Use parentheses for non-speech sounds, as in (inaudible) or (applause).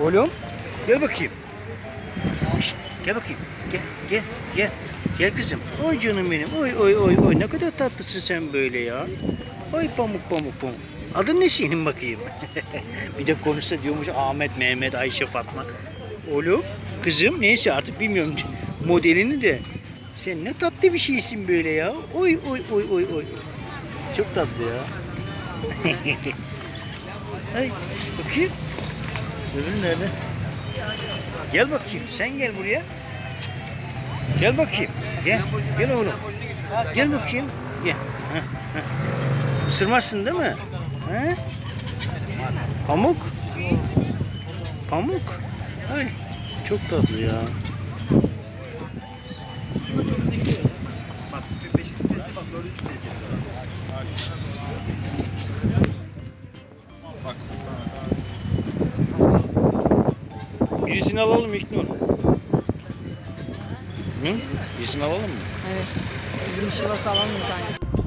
Oğlum gel bakayım. Şşt, gel bakayım. Gel gel gel. Gel kızım. Oy canım benim. Oy oy oy oy. Ne kadar tatlısın sen böyle ya. Oy pamuk pamuk pamuk. Adın ne senin bakayım? (laughs) bir de konuşsa diyormuş Ahmet, Mehmet, Ayşe, Fatma. Oğlum, kızım neyse artık bilmiyorum (laughs) modelini de. Sen ne tatlı bir şeysin böyle ya. Oy oy oy oy oy. Çok tatlı ya. (laughs) Ay bakayım. Öbürü nerede? Gel bakayım. Sen gel buraya. Gel bakayım. Gel. Gel oğlum. Gel bakayım. Gel. Heh, heh. Isırmazsın değil mi? He? Pamuk. Pamuk. Ay. Çok tatlı ya. Birisini alalım İlknur. Hı? Birisini alalım mı? Evet. Bizim şivası alalım bir tane.